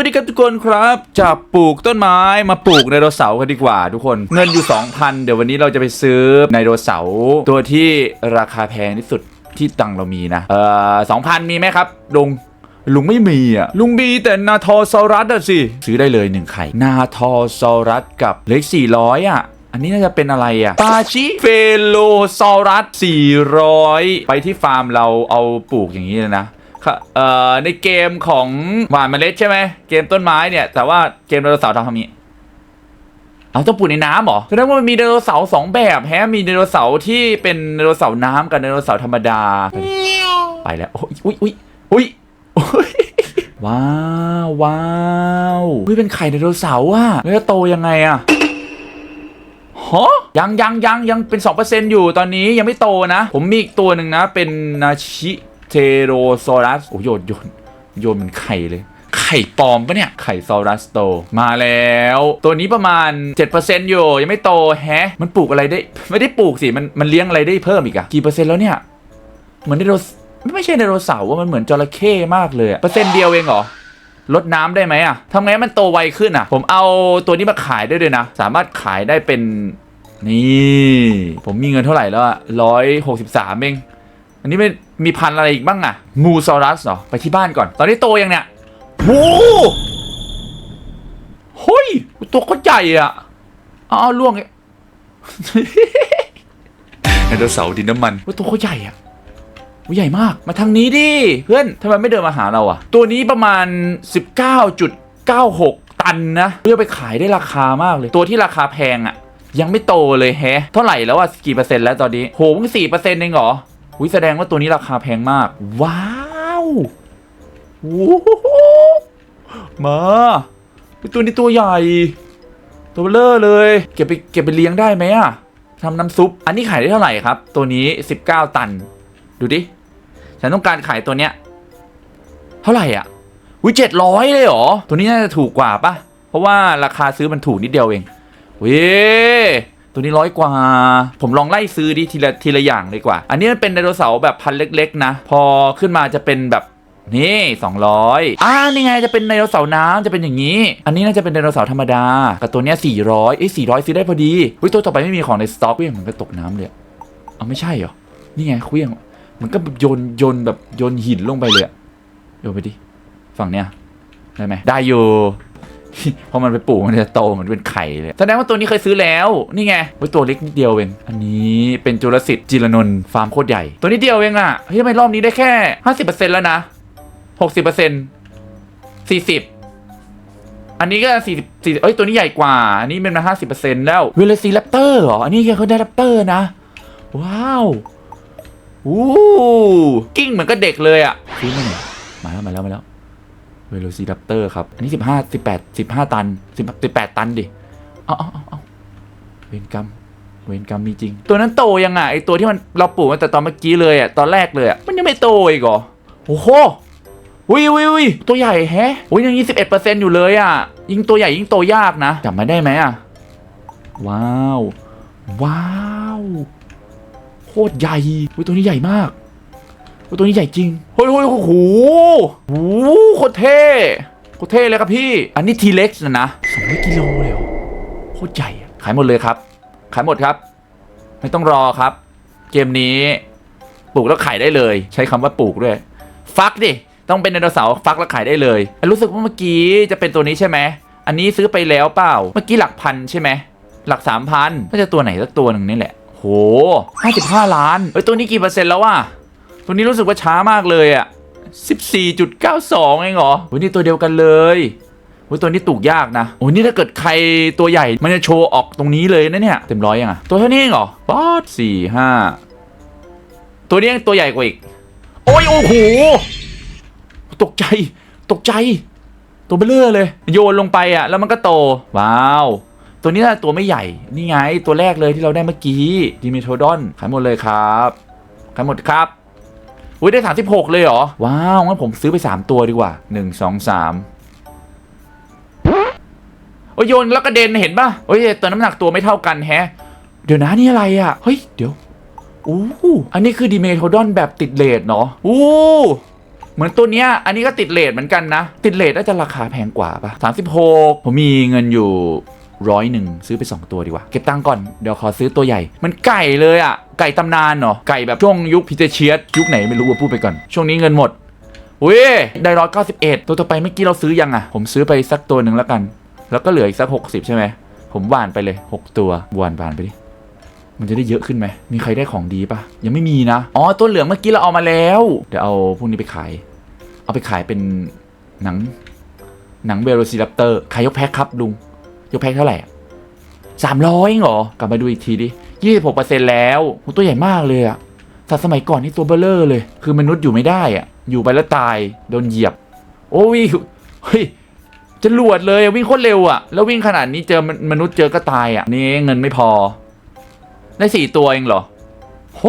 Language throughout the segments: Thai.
วัสดีครับทุกคนครับจะปลูกต้นไม้มาปลูกไดโนเสาร์กันดีกว่าทุกคน เงินอยู่ 2,000 เดี๋ยววันนี้เราจะไปซื้อไดโนเสาร์ตัวที่ราคาแพงที่สุดที่ตังเรามีนะ เอ่อ2,000มีไหมครับลุงลุงไม่มีอะลุงมีแต่นาทอซอรัสอะสิ ซื้อได้เลยหนึ่งไข่นาทอซอรัสกับเลข400อะอันนี้น่าจะเป็นอะไรอะปาชิเฟโลซอรัส400 ไปที่ฟาร์มเราเอาปลูกอย่างนี้เลยนะ เอ่อในเกมของหวานเมล็ดใช่ไหมเกมต้นไม้เนี่ย แต่ว่าเกมไดโนเสาร์ทำทำนี้เอาต้องปลูกในน้ำเหรอแสดงว่ามันมีไดโนเสาร์สองแบบแฮะมีไดโนเสาร์ที่เป็นไดโนเสาร์น้ำกับไดโนเสาร์ธรรมดา ไปแล้วโอ้ยอุ้ยอุ้ยอุ้ยอุ้ยว้าวว้าวอุ้ยเป็นไข่ไดโนเสาร์อะแล้วจะโตยังไงอะฮะยังยังยังยังเป็น 2%อยู่ตอนนี้ยังไม่โตนะ ผมมีอีกตัวหนึ่งนะ เป็นนาชิ เทโรซอรัสโอ้โยนโยนโยนเหมันไข่เลย ไข่ปลอมปะเนี่ย ไข่ซอรัสโต มาแล้ว ตัวนี้ประมาณ 7%อยู่ ยังไม่โตแฮะ มันปลูกอะไรได้ ไม่ได้ปลูกสิ มันมันเลี้ยงอะไรได้เพิ่มอีกอะกี่เปอร์เซ็นต์แล้วเนี่ย เหมือนไดโนไม่ใช่ไดโนเสาร์ว่ามันเหมือนจระเข้มากเลยเปอร์เซ็นต์เดียวเองเหรอลดน้ำได้ไหมอะทำไงมันโตไวขึ้นอะผมเอาตัวนี้มาขายได้ด้วยนะ สามารถขายได้เป็น นี่ ผมมีเงินเท่าไหร่แล้วอะร้อยหกสิบสามเอง อันนี้ไม่มีพันธุ์อะไรอีกบ้างอะมูซอรัสเหรอ ไปที่บ้านก่อน ตอนนี้โตยังเนี่ยโอ้เฮ้ย ตัวก็ใหญ่อะอ้าวล่วงไดโนเสาร์ดินน้ำมันว่าตัวเขาใหญ่อะว่าใหญ่มาก มาทางนี้ดิ เพื่อนทำไมไม่เดินมาหาเราอะตัวนี้ประมาณ 19.96 ตันนะเพื่อไปขายได้ราคามากเลย ตัวที่ราคาแพงอะยังไม่โตเลยแฮะ เท่าไหร่แล้วอะกี่เปอร์เซ็นต์แล้วตอนนี้ โหเพิ่งสี่เปอร์เซ็นต์เองเหรอ อุยแสดงว่าตัวนี้ราคาแพงมาก ว้าวโอ้โหมาตัวนี้ตัวใหญ่ ตัวเบลอเลย เก็บไปเก็บไปเลี้ยงได้ไหมอะทำน้ำซุป อันนี้ขายได้เท่าไหร่ครับ ตัวนี้ 19 ตัน ดูดิ ฉันต้องการขายตัวเนี้ย เท่าไหร่อะวิเจ็ดร้อยเลยเหรอ ตัวนี้น่าจะถูกกว่าปะเพราะว่าราคาซื้อมันถูกนิดเดียวเองเว้ย ตัวนี้ร้อยกว่า ผมลองไล่ซื้อดิทีละทีละอย่างดีกว่า อันนี้มันเป็นไดโนเสาร์แบบพันเล็กๆ นะ พอขึ้นมาจะเป็นแบบนี่ 200อ่านี่ไงจะเป็นไดโนเสาร์น้ำจะเป็นอย่างนี้ อันนี้น่าจะเป็นไดโนเสาร์ธรรมดากับตัวเนี้ย400เอ้ย400 ซื้อได้พอดีเฮ้ยตัวต่อไปไม่มีของในสต็อกเว้ยมันก็ตกน้ำเลยอะเอาไม่ใช่เหรอ นี่ไงเคลี้ยง มันก็แบบโยนโยนแบบโยนหินลงไปเลยอะโยนไปดิ ฝั่งเนี้ยได้ไหมได้อยู่ พอมันไปปลูกมันจะโตเหมือนเป็นไข่เลยแสดงว่าตัวนี้เคยซื้อแล้วนี่ไงไว้ตัวเล็กนิดเดียวเองอันนี้เป็นจุลสิทธิ์จิรนนท์ฟาร์มโคตรใหญ่ ตัวนี้เดียวเองอะเฮ้ยทำไมรอบนี้ได้แค่ห้าสิบเปอร์เซ็นต์แล้วนะหกสิบเปอร์เซ็นต์สี่สิบอันนี้ก็สี่สิบสี่เอ้ยตัวนี้ใหญ่กว่า อันนี้เป็นมาห้าสิบเปอร์เซ็นต์แล้วเวลซีแรปเตอร์เหรออันนี้เขาได้แรปเตอร์นะ ว้าวอู้กิ้งเหมือนกับเด็กเลยอะซื้อมาหน่อยมาแล้วมาแล้วมาแล้ว เวโรซีดัปเตอร์ครับ อันนี้สิบห้าสิบแปดสิบห้าตันสิบแปดตันดิเอาเอาเอาเอาเวรกรรม เวรกรรมมีจริง ตัวนั้นโตยังไงไอตัวที่มันเราปลูกมาแต่ตอนเมื่อกี้เลยอะตอนแรกเลยอะมันยังไม่โตอีกเหรอ โอ้โหวิววิวิตัวใหญ่แฮะโอ้ยยังยี่สิบเอ็ดเปอร์เซ็นต์อยู่เลยอะยิ่งตัวใหญ่ยิ่งโตยากนะจับมาได้ไหมอะว้าว ว้าว โคตรใหญ่เฮ้ยตัวนี้ใหญ่มาก ตัวนี้ใหญ่จริงเฮ้ยเฮ้ยโอ้โหโอ้โหโคตรเท่โคตรเท่เลยครับพี่ อันนี้ทีเล็กนะนะสองร้อยกิโลเลยเหรอโคตรใหญ่อะขายหมดเลยครับ ขายหมดครับ ไม่ต้องรอครับ เกมนี้ปลูกแล้วขายได้เลย ใช้คำว่าปลูกด้วย ฟักดิ ต้องเป็นไดโนเสาร์ฟักแล้วขายได้เลย รู้สึกว่าเมื่อกี้จะเป็นตัวนี้ใช่ไหม อันนี้ซื้อไปแล้วเปล่า เมื่อกี้หลักพันใช่ไหม หลักสามพันน่าจะตัวไหนสักตัวหนึ่งนี่แหละ โหห้าสิบห้าล้าน เฮ้ย ตัวนี้กี่เปอร์เซ็นต์แล้ววะ ตัวนี้รู้สึกว่าช้ามากเลยอะสิบสี่จุดเก้าสองเองเหรอโหนี่ตัวเดียวกันเลยโหตัวนี้ตูกยากนะโอ้นี่ถ้าเกิดใครตัวใหญ่ มันจะโชว์ออกตรงนี้เลยนะเนี่ย เต็มร้อยยังอะ ตัวเท่านี้เองเหรอป๊อดสี่ห้า ตัวนี้ยังตัวใหญ่กว่าอีก โอ้ยโอ้โห ตกใจ ตกใจ ตัวเบลอเลย โยนลงไปอะ แล้วมันก็โต ว้าว ตัวนี้น่าตัวไม่ใหญ่ นี่ไง ตัวแรกเลยที่เราได้เมื่อกี้ดิมิโทดอน ขายหมดเลยครับ ขายหมดครับ อุ้ยได้สามสิบหกเลยเหรอ ว้าวงั้นผมซื้อไปสามตัวดีกว่าหนึ่งสองสามโอ้ยโยนแล้วกระเด็นเห็นป่ะโอ้ยตัวน้ำหนักตัวไม่เท่ากันแฮะ เดี๋ยวนะนี่อะไรอะ เฮ้ย เดี๋ยวอู้อันนี้คือดิเมโทดอนแบบติดเลดเนาะอู้เหมือนตัวเนี้ย อันนี้ก็ติดเลทเหมือนกันนะ ติดเลทน่าจะราคาแพงกว่าปะสามสิบหกผมมีเงินอยู่ ร้อยหนึ่งซื้อไป 2 ตัวดีกว่า เก็บตังค์ก่อนเดี๋ยวขอซื้อตัวใหญ่ มันไก่เลยอะ่ะ ไก่ตำนานเนาะไก่แบบช่วงยุคพิเตเชียสยุคไหนไม่รู้ว่าพูดไปก่อน ช่วงนี้เงินหมดอุ้ยได้ร้อยเก้าสิบเอ็ดตัวต่อไปเมื่อกี้เราซื้อยังอะ่ะ ผมซื้อไปสักตัวหนึ่งแล้วกัน แล้วก็เหลืออีกสักหกสิบใช่ไหมผมหวานไปเลยหกตัวหวานหวานไปดิมันจะได้เยอะขึ้นไหม มีใครได้ของดีปะยังไม่มีนะ อ๋อ ตัวเหลืองเมื่อกี้เราเอามาแล้ว เดี๋ยวเอาพวกนี้ไปขาย เอาไปขายเป็นหนัง หนังเวโรซิรัปเตอร์ ขายยกแพ็คครับลุง ยกแพ็คเท่าไหร่สามร้อยเหรอ กลับมาดูอีกทีดิยี่สิบหกเปอร์เซ็นต์แล้วตัวใหญ่มากเลยอะสัตว์สมัยก่อนนี่ตัวเบลเลอร์เลย คือมนุษย์อยู่ไม่ได้อะอยู่ไปแล้วตาย โดนเหยียบ โอ้ยเฮ้ยจะหลวดเลยวิ่งโคตรเร็วอะแล้ววิ่งขนาดนี้เจอมนุษย์เจอก็ตายอะนี่เงินไม่พอ ได้สี่ตัวเองเหรอโห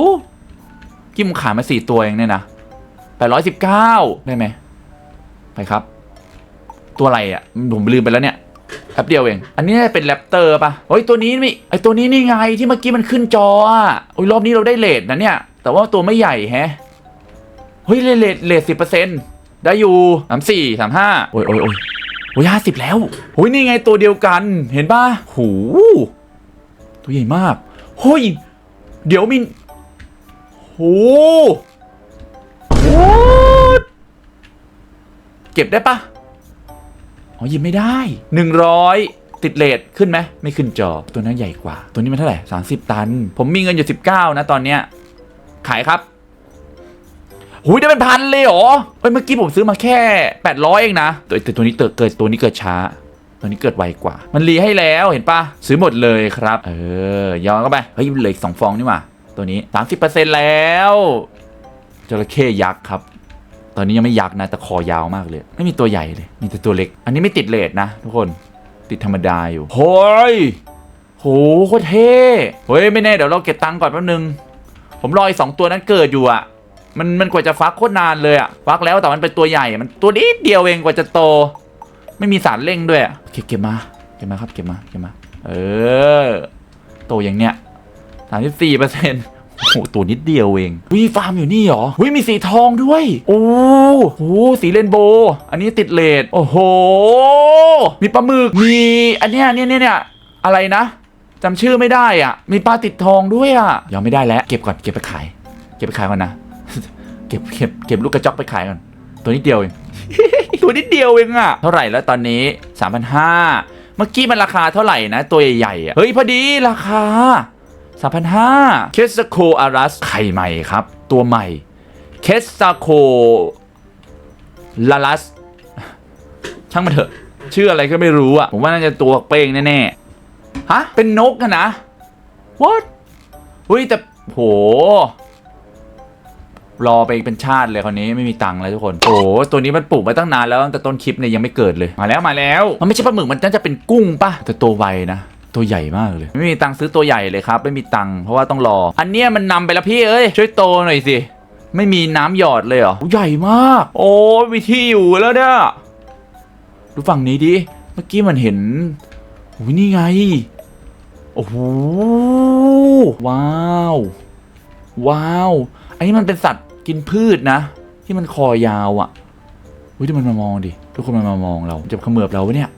กิมขายมาสี่ตัวเองเนี่ยนะแปดร้อยสิบเก้าได้ไหมไปครับ ตัวอะไรอะผมลืมไปแล้วเนี่ย ป๊บเดียวเอง อันนี้เป็นแรปเตอร์ป่ะโอ้ยตัวนี้ไม่ไอตัวนี้นี่ไงที่เมื่อกี้มันขึ้นจออะโอ้ยรอบนี้เราได้เลทนะเนี่ย แต่ว่าตัวไม่ใหญ่แฮะเฮ้ยเลทเลทสิบเปอร์เซ็นต์ได้อยู่สามสี่สามห้าโอ้ยโอ้ยโอ้ยโอ้ยห้าสิบแล้วโอ้ยนี่ไงตัวเดียวกันเห็นป่ะหูตัวใหญ่มากเฮ้ยเดี๋ยวมินหโหเก็บได้ปะ อ๋อหยิบไม่ได้ 100 ติดเลทขึ้นไหมไม่ขึ้นจอตัวนั้นใหญ่กว่า ตัวนี้มันเท่าไหร่ 30 ตัน ผมมีเงินอยู่ 19 นะตอนเนี้ยขายครับหุยได้เป็นพันเลยเหรอเอ้ยเมื่อกี้ผมซื้อมาแค่ 800 เองนะตัวแต่ตัวนี้เกิดเกิดตัวนี้เกิดช้า ตัวนี้เกิดไวกว่า มันรีให้แล้วเห็นปะซื้อหมดเลยครับ เออยอมเข้าไปเฮ้ยเหลืออีกสองฟองนี่หว่าตัวนี้ 30%แล้วจระเข้ยักษ์ครับ ตอนนี้ยังไม่ยักษ์นะแต่คอยาวมากเลย ไม่มีตัวใหญ่เลย มีแต่ตัวเล็ก อันนี้ไม่ติดเลทนะ ทุกคนติดธรรมดาอยู่โฮ้ยโหโคตรเท่เฮ้ยไม่แน่เดี๋ยวเราเก็บตังค์ก่อนแป๊บนึง ผมรออีกสองตัวนั้นเกิดอยู่อะมันมันกว่าจะฟักโคตรนานเลยอะฟักแล้วแต่มันเป็นตัวใหญ่มันตัวนิดเดียวเองกว่าจะโต ไม่มีสารเร่งด้วยอะโอเคเก็บมาเก็บมาครับเก็บมาเก็บมา เออ โตอย่างเนี้ยสามสิบสี่เปอร์เซ็นต์ โอ้โหตัวนิดเดียวเองวิฟาร์มอยู่นี่เหรอวิมีสีทองด้วย โอ้โหสีเรนโบว์อันนี้ติดเลดโอ้โห มีปลาหมึกมีอันเนี้ยเนี่ยเนี่ยเนี่ยอะไรนะจำชื่อไม่ได้อะ มีปลาติดทองด้วยอะยอมไม่ได้แล้วเก็บก่อนเก็บไปขาย เก็บไปขายก่อนนะเก็บเก็บเก็บลูกกระจอกไปขายก่อนตัวนิดเดียวเองตัวนิดเดียวเองอะเท่าไหร่แล้วตอนนี้3 5 0 0เมื่อกี้มันราคาเท่าไหร่นะ ตัวใหญ่ๆอะเฮ้ยพอดีราคา 3,500เคสโคอารัสไข่ใหม่ครับ ตัวใหม่เคสโคลาลัสช่างมันเถอะ ชื่ออะไรก็ไม่รู้อะผมว่าน่าจะตัวเป้งแน่ๆ ฮะ เป็นนกอะนะ what เฮ้ยแต่โห รอไปเป็นชาติเลยคราวนี้ไม่มีตังค์แล้วทุกคน โอ้โหตัวนี้มันปลูกมาตั้งนานแล้วตั้งแต่ต้นคลิปเนี่ยยังไม่เกิดเลย มาแล้วมาแล้ว มันไม่ใช่ปลาหมึกมันน่าจะเป็นกุ้งป่ะ แต่ตัวไวนะ ตัวใหญ่มากเลย ไม่มีตังค์ซื้อตัวใหญ่เลยครับ ไม่มีตังค์เพราะว่าต้องรอ อันเนี้ยมันนำไปแล้วพี่เอ้ยช่วยโตหน่อยสิไม่มีน้ำหยอดเลยเหรอใหญ่มาก โอ้ยมีที่อยู่แล้วเนี่ยดูฝั่งนี้ดิเมื่อกี้มันเห็นโอ้ยนี่ไงโอ้โหว้าว ว้าว อันนี้มันเป็นสัตว์กินพืชนะ ที่มันคอยาวอะ่ะเฮ้ยดูมันมามองดิทุกคนมันมามองเราจะเขมือบเราวะเนี่ย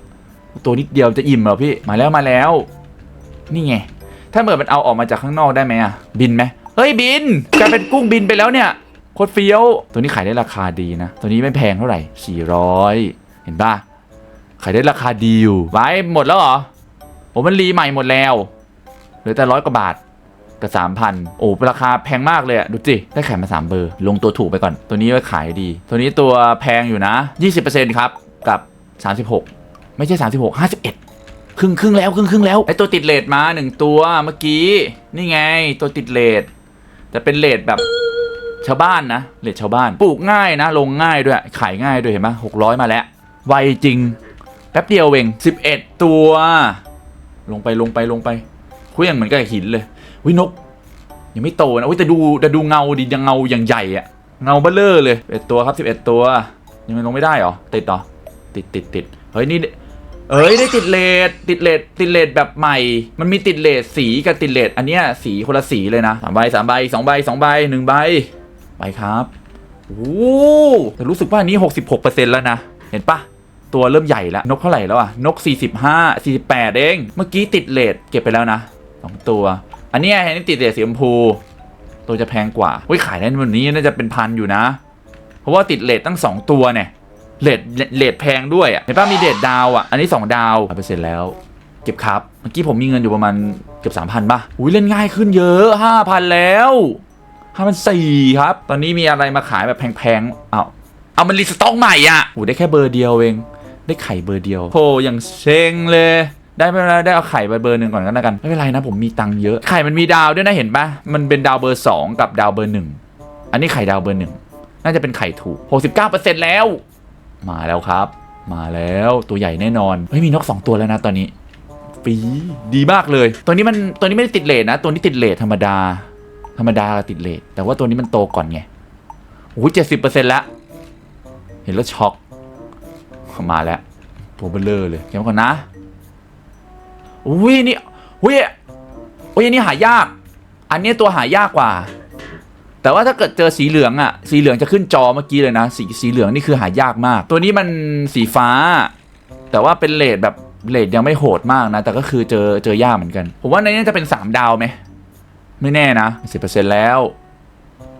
ตัวนิดเดียวจะอิ่มเหรอพี่ มาแล้วมาแล้ว นี่ไง ถ้าเกิดมันเอาออกมาจากข้างนอกได้ไหมอะบินไหมเฮ้ยบินกลายเป็นกุ้งบินไปแล้วเนี่ยโคตรเฟี้ยว ตัวนี้ขายได้ราคาดีนะ ตัวนี้ไม่แพงเท่าไหร่ 400 เห็นป่ะ ขายได้ราคาดีอยู่ไว้หมดแล้วเหรอโอ้มันรีใหม่หมดแล้ว เหลือแต่ร้อยกว่าบาทกับสามพันโอ้ราคาแพงมากเลยอะดูสิ ได้ขายมา 3 เบอร์ ลงตัวถูกไปก่อน ตัวนี้ไว้ขายดี ตัวนี้ตัวแพงอยู่นะ 20%ครับ กับ 36 ไม่ใช่ 36 51 ครึ่งครึ่งแล้วครึ่งครึ่งแล้วไอตัวติดเลทมาหนึ่งตัวเมื่อกี้ นี่ไงตัวติดเลทแต่เป็นเลทแบบชาวบ้านนะเลทชาวบ้านปลูกง่ายนะ ลงง่ายด้วยขายง่ายด้วยเห็นไหมหกร้อยมาแล้วไวจริง แป๊บเดียวเอง11 ตัว ลงไปลงไปลงไปคุยอย่างเหมือนกับหินเลยวินกยังไม่โตนะอุ้ยแต่ดูแต่ดูเงาดิยังเงาอย่างใหญ่อะเงาเบ้อเลอเลยเอ็ดตัวครับสิบเอ็ดตัว ยังไม่ลงไม่ได้เหรอติดเหรอติดติดติดเฮ้ยนี่ เอ้ยได้ติดเลดติดเลดติดเลดแบบใหม่ มันมีติดเลดสีกับติดเลดอันเนี้ยสีคนละสีเลยนะสามใบสามใบสองใบสองใบหนึ่งใบไปครับโอ้แต่รู้สึกว่าอันนี้ 66%แล้วนะ เห็นปะตัวเริ่มใหญ่แล้ว นกเท่าไหร่แล้วอะนก 45 48 เอง เมื่อกี้ติดเลทเก็บไปแล้วนะสองตัว อันเนี้ยเห็นติดเลทสีชมพู ตัวจะแพงกว่าเฮ้ยขายได้วันนี้น่าจะเป็นพันอยู่นะ เพราะว่าติดเลทตั้ง 2 ตัวเนี่ย เลทเลทแพงด้วยอะเห็นป่ะมีเลทดาวอะอันนี้ 2 ดาวเปอร์เซ็นต์แล้วเก็บครับ เมื่อกี้ผมมีเงินอยู่ประมาณเกือบ3,000ป่ะ อุ้ยเล่นง่ายขึ้นเยอะ5,000แล้ว5,004ครับ ตอนนี้มีอะไรมาขายแบบแพงๆ เอาเอามันรีสต็อกใหม่อะโอ้ได้แค่เบอร์เดียวเอง ได้ไข่เบอร์เดียวโหอย่างเซ็งเลย ได้ไม่เป็นไรได้เอาไข่ไปเบอร์หนึ่งก่อนก็แล้วกัน ไม่เป็นไรนะผมมีตังค์เยอะ ไข่มันมีดาวด้วยนะเห็นปะมันเป็นดาวเบอร์2กับดาวเบอร์หนึ่งอันนี้ไข่ดาวเบอร์หนึ่งน่าจะเป็นไข่ถูก69%แล้ว มาแล้วครับ มาแล้วตัวใหญ่แน่นอนเฮ้ยมีนกสองตัวแล้วนะตอนนี้ปีดีมากเลย ตัวนี้มันตัวนี้ไม่ได้ติดเลทนะ ตัวนี้ติดเลทธรรมดา ธรรมดาติดเลทแต่ว่าตัวนี้มันโตก่อนไงโอ้ยเจ็ดสิบเปอร์เซ็นต์ละ เห็นแล้วช็อกมาแล้วตัวเบลเลอร์เลยเดี๋ยวก่อนนะอุ้ยนี่อุ้ยอุ้ยอันนี้หายาก อันนี้ตัวหายากกว่า แต่ว่าถ้าเกิดเจอสีเหลืองอะสีเหลืองจะขึ้นจอเมื่อกี้เลยนะ สีสีเหลืองนี่คือหายากมาก ตัวนี้มันสีฟ้า แต่ว่าเป็นเลทแบบเลทยังไม่โหดมากนะ แต่ก็คือเจอเจอยากเหมือนกัน ผมว่าในนี้จะเป็น 3 ดาวไหมไม่แน่นะสิบเปอร์เซ็นต์แล้ว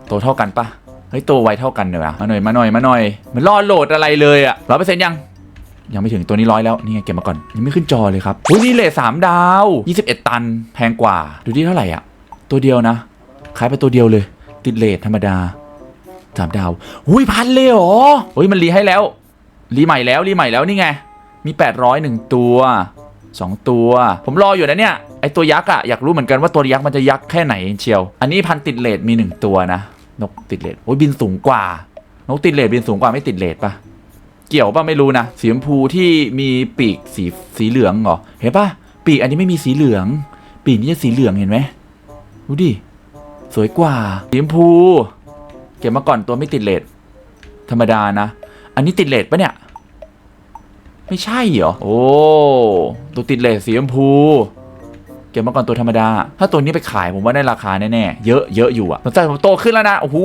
โตเท่ากันปะเฮ้ยโตไวเท่ากันเลยอะมาหน่อยมาหน่อยมาหน่อยมันรอดโหลดอะไรเลยอะร้อยเปอร์เซ็นต์ยังยังไม่ถึงตัวนี้ร้อยแล้วนี่ไงเก็บมาก่อนยังไม่ขึ้นจอเลยครับอุ้ยนี่เลทสามดาว 21 ตันแพงกว่า ดูที่เท่าไหร่อะ ตัวเดียวนะ ขายไปตัวเดียวเลย ติดเลทธรรมดาสามดาวอุ้ยพันเลยเหรออุ้ยมันรีให้แล้ว รีใหม่แล้วรีใหม่แล้วนี่ไง มี 800หนึ่งตัว 2 ตัว ผมรออยู่นะเนี่ย ไอตัวยักษ์อะอยากรู้เหมือนกันว่าตัวยักษ์มันจะยักษ์แค่ไหนเชียว อันนี้พันติดเลทมี 1 ตัวนะ นกติดเลทโอ้ยบินสูงกว่า นกติดเลทบินสูงกว่าไม่ติดเลทปะเกี่ยวป่ะไม่รู้นะสีชมพูที่มีปีกสีสีเหลืองเหรอเห็นป่ะปีกอันนี้ไม่มีสีเหลือง ปีกนี้จะสีเหลืองเห็นไหมดูดิ สวยกว่าสีชมพู เก็บมาก่อนตัวไม่ติดเลทธรรมดานะ อันนี้ติดเลทปะเนี่ย ไม่ใช่เหรอ โอ้ ตัวติดเลทสีชมพู เก็บมาก่อนตัวธรรมดา ถ้าตัวนี้ไปขายผมว่าได้ราคาแน่ๆ เยอะเยอะอยู่อะแต่ผมโตขึ้นแล้วนะ โอ้โห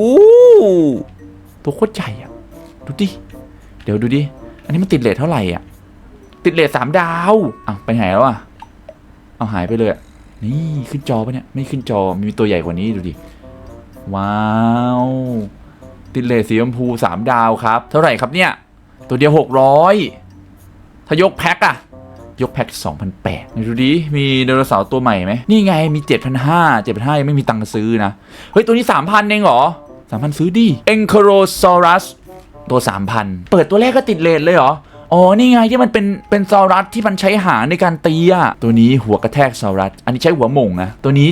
ตัวโคตรใหญ่อะดูดิ เดี๋ยวดูดิ อันนี้มันติดเลทเท่าไหร่อะ ติดเลทสามดาว อ้าวไปไหนแล้วอะ เอาหายไปเลยอะ นี่ขึ้นจอปะเนี่ยไม่ขึ้นจอมีตัวใหญ่กว่านี้ดูดิว้าวติดเลสีชมพูสามดาวครับ เท่าไหร่ครับเนี่ย ตัวเดียวหกร้อยถ้ายกแพ็คอะยกแพ็ค2,008ไหนดูดิมีไดโนเสาร์ตัวใหม่ไหมนี่ไงมี 7,500 7,500ยังไม่มีตังค์ซื้อนะ เฮ้ย ตัวนี้ 3,000 เองเหรอ 3,000 ซื้อดิ e n c r o s a u r u s ตัว 3,000 เปิดตัวแรกก็ติดเลทเลยเหรอ อ๋อ นี่ไงที่มันเป็น เป็นซอรัสที่มันใช้หางในการตีอะตัวนี้หัวกระแทกซอรัส อันนี้ใช้หัวมงนะตัวนี้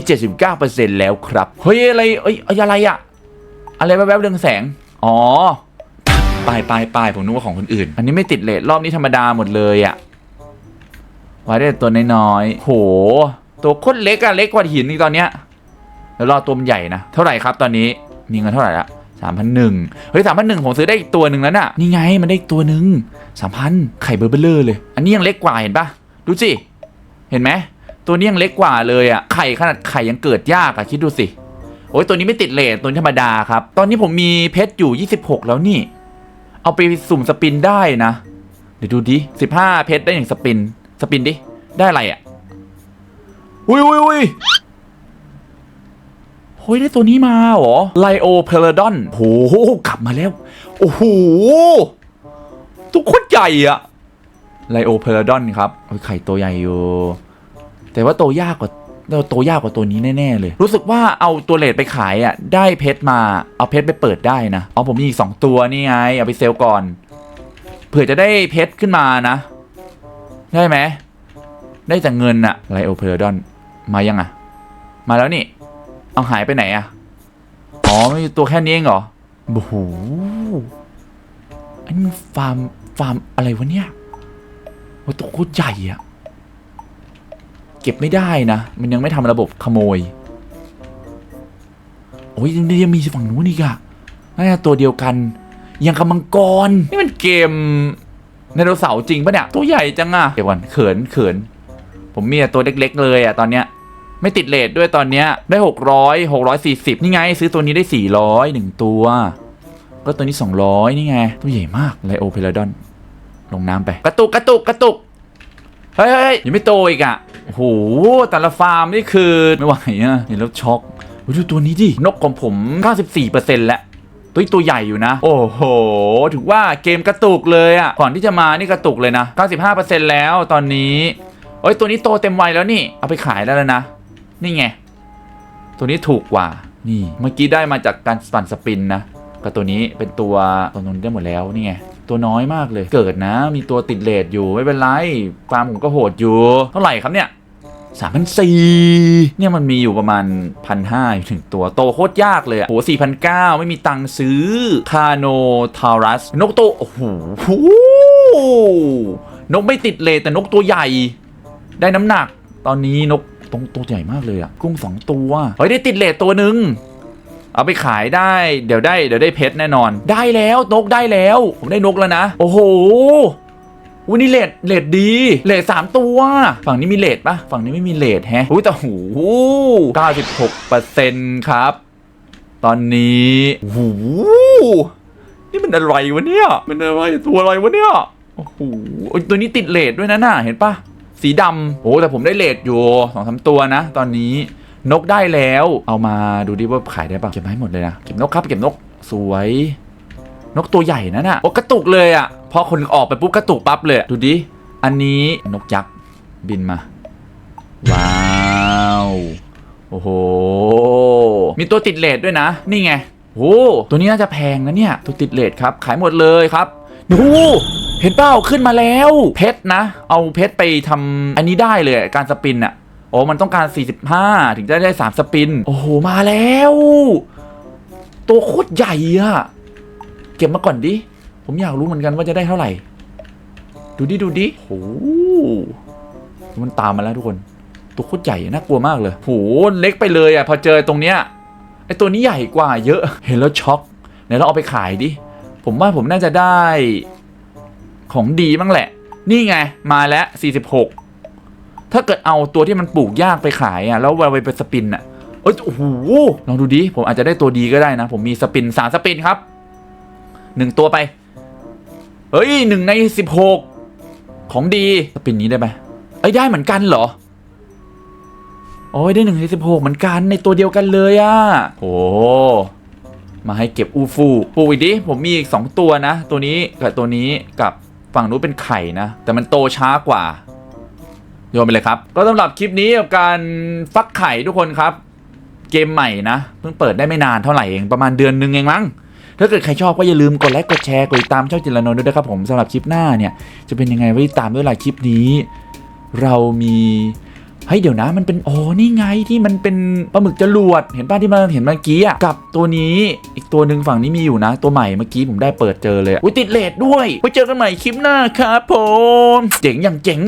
79%แล้วครับ เฮ้ย อะไรเอ้ยอะไรอะอะไรแวบๆเรืองแสง อ๋อป้ายป้ายป้ายผมนึกว่าของคนอื่น อันนี้ไม่ติดเลทรอบนี้ธรรมดาหมดเลยอะไว้ได้ตัวน้อยๆโห ตัวโคตรเล็กอะเล็กกว่าหินอีกตอนเนี้ย แล้วรอตัวมันใหญ่นะ เท่าไหร่ครับตอนนี้ มีเงินเท่าไหร่ละ สามพันหนึ่งเฮ้ยสามพันหนึ่งผมซื้อได้อีกตัวหนึ่งแล้วน่ะ นี่ไงมันได้อีกตัวหนึ่งสามพันไข่เบอร์เบลเลอร์เลย อันนี้ยังเล็กกว่าเห็นปะดูสิ เห็นไหม ตัวนี้ยังเล็กกว่าเลยอะ ไข่ขนาดไข่ยังเกิดยากอะคิดดูสิ โอ้ยตัวนี้ไม่ติดเลทตัวธรรมดาครับ ตอนนี้ผมมีเพชรอยู่ 26 แล้วนี่ เอาไปสุ่มสปินได้นะ เดี๋ยวดูดิ15 เพชรได้อย่างสปิน สปินดิ ได้อะไรอะ อุ้ยอุ้ยอุ้ย เฮ้ยได้ตัวนี้มาเหรอไลโอเพลดอนโหกลับมาแล้ว โอ้โหตัวโคตรใหญ่อะไลโอเพลดอนครับไข่ตัวใหญ่อยู่ แต่ว่าโตวยากกว่าโตวยากกว่าตัวนี้แน่ๆเลย รู้สึกว่าเอาตัวเลทไปขายอะ ได้เพชรมา เอาเพชรไปเปิดได้นะ เอาผมมีอีกสองตัวนี่ไง เอาไปเซลก่อน เผื่อจะได้เพชรขึ้นมานะ ได้ไหม ได้แต่เงินอะไลโอเพลดอน มายังอะมาแล้วนี่ เอาหายไปไหนอะอ๋อไม่มีตัวแค่นี้เองเหรอโอ้โหอันนี้ฟาร์มฟาร์มอะไรวะเนี่ยว่าตัวโคตรใหญ่อะเก็บไม่ได้นะ มันยังไม่ทำระบบขโมย โอ้ยยังมีฝั่งนู้นอีกอะน่าจะตัวเดียวกัน ยังกับมังกร นี่มันเกมไดโนเสาร์จริงปะเนี่ย ตัวใหญ่จังอะเดี๋ยวก่อนเขินเขิน ผมมีแต่ตัวเล็ก ๆ เลยอะตอนเนี้ย ไม่ติดเลทด้วยตอนเนี้ยได้600 640 นี่ไง ซื้อตัวนี้ได้ 400 1 ตัว ก็ตัวนี้ 200 นี่ไง ตัวใหญ่มากไลโอเพลดอน ลงน้ำไป กระตุกกระตุกกระตุกเฮ้ยเฮ้ยยังไม่โตอีกอะโอ้โหแต่ละฟาร์มนี่คือไม่ไหวอะเห็นแล้วช็อกดูตัวนี้ดินกของผม 94%แล้วตัวตัวใหญ่อยู่นะ โอ้โหถือว่าเกมกระตุกเลยอะ่ะก่อนที่จะมานี่กระตุกเลยนะ 95%แล้วตอนนี้เอ้ยตัวนี้โตเต็มวัยแล้วนี่ เอาไปขายได้แล้วนะ นี่ไง ตัวนี้ถูกกว่า นี่ เมื่อกี้ได้มาจากการปั่นสปินนะกับตัวนี้เป็นตัวตัวนู้นได้หมดแล้วนี่ไงตัวน้อยมากเลย เกิดนะ มีตัวติดเลทอยู่ไม่เป็นไรฟาร์มผมก็โหดอยู่ เท่าไหร่ครับเนี่ยสามพันสี่เนี่ยมันมีอยู่ประมาณพันห้าถึงตัวโตโคตรยากเลยอะโหสี่พันเก้าไม่มีตังค์ซื้อ คาโนทารัส นกโตโอ้โหนกไม่ติดเลทแต่นกตัวใหญ่ ได้น้ำหนัก ตอนนี้นก ตรงตัวใหญ่มากเลยอะกุ้งสองตัวเฮ้ยได้ติดเลทตัวหนึ่งเอาไปขายได้เดี๋ยวได้เดี๋ยวได้เพชรแน่นอน ได้แล้วนกได้แล้ว ผมได้นกแล้วนะ โอ้โหวันนี้เลดเลดดีเลดสามตัว ฝั่งนี้มีเลดปะฝั่งนี้ไม่มีเลดแฮะอุ้ยแต่หูเก้าสิบหกเปอร์เซ็นต์ครับ ตอนนี้หูนี่มันอะไรวะเนี่ยมันอะไรตัวอะไรวะเนี่ยโอ้โหเอ้ยตัวนี้ติดเลดด้วยนะน่ะเห็นปะ สีดำโอ้แต่ผมได้เลดอยู่สองสามตัวนะ ตอนนี้นกได้แล้ว เอามาดูดิว่าขายได้ป่ะเก็บมาให้หมดเลยนะเก็บนกครับเก็บนกสวย นกตัวใหญ่นะน่ะโอ้กระตุกเลยอะ่ะพอคนออกไปปุ๊บกระตุกปั๊บเลยดูดิอันนี้นกยักษ์บินมา ว้าวโอ้โหมีตัวติดเลทด้วยนะ นี่ไงโอ้ตัวนี้น่าจะแพงนะเนี่ยตัวติดเลทครับ ขายหมดเลยครับดู เห็นเปล่าขึ้นมาแล้ว เพชรนะ เอาเพชรไปทำอันนี้ได้เลยการสปินอะโอ้มันต้องการ 45 ถึงจะได้ 3 สปิน โอ้โห มาแล้ว ตัวโคตรใหญ่อะเก็บมาก่อนดิ ผมอยากรู้เหมือนกันว่าจะได้เท่าไหร่ ดูดิ ดูดิโอ้โหมันตามมาแล้วทุกคน ตัวโคตรใหญ่น่ากลัวมากเลยโหเล็กไปเลยอะพอเจอตรงเนี้ยไอตัวนี้ใหญ่กว่าเยอะ เห็นแล้วช็อกไหนเราเอาไปขายดิ ผมว่าผมน่าจะได้ ของดีบ้างแหละ นี่ไงมาแล้ว46 ถ้าเกิดเอาตัวที่มันปลูกยากไปขายอะแล้วเอาไปเป็นสปินอะเอ้ยโอ้โหลองดูดิผมอาจจะได้ตัวดีก็ได้นะ ผมมีสปินสามสปินครับหนึ่งตัวไป เฮ้ยหนึ่งในสิบหกของดีสปินนี้ได้ไหมเอ้ยได้เหมือนกันเหรอโอ้ยได้หนึ่งในสิบหกเหมือนกันในตัวเดียวกันเลยอะโอ้มาให้เก็บอูฟูปูอีกดิผมมีอีก2ตัวนะ ตัวนี้กับตัวนี้กับ ฝั่งนู้นเป็นไข่นะ แต่มันโตช้ากว่า โยนไปเลยครับ ก็สำหรับคลิปนี้กับการฟักไข่ทุกคนครับ เกมใหม่นะ เพิ่งเปิดได้ไม่นานเท่าไหร่เองประมาณเดือนหนึงเองมั้งถ้าเกิดใครชอบก็อย่าลืมกดไลค์กดแชร์กดติดตามช่องจิรนนท์ด้วยนะครับผมสำหรับคลิปหน้าเนี่ย จะเป็นยังไงไว้ติดตามด้วยล่ะคลิปนี้ เรามี เฮ้ยเดี๋ยวนะมันเป็นอ๋อนี่ไงที่มันเป็นปลาหมึกจรวด เห็นป้าที่มาเห็นเมื่อกี้อะกับตัวนี้อีกตัวหนึ่งฝั่งนี้มีอยู่นะ ตัวใหม่เมื่อกี้ผมได้เปิดเจอเลยอุ้ยติดเลดด้วยไว้เจอกันใหม่คลิปหน้าครับผมเจ๋งอย่างเจ๋ง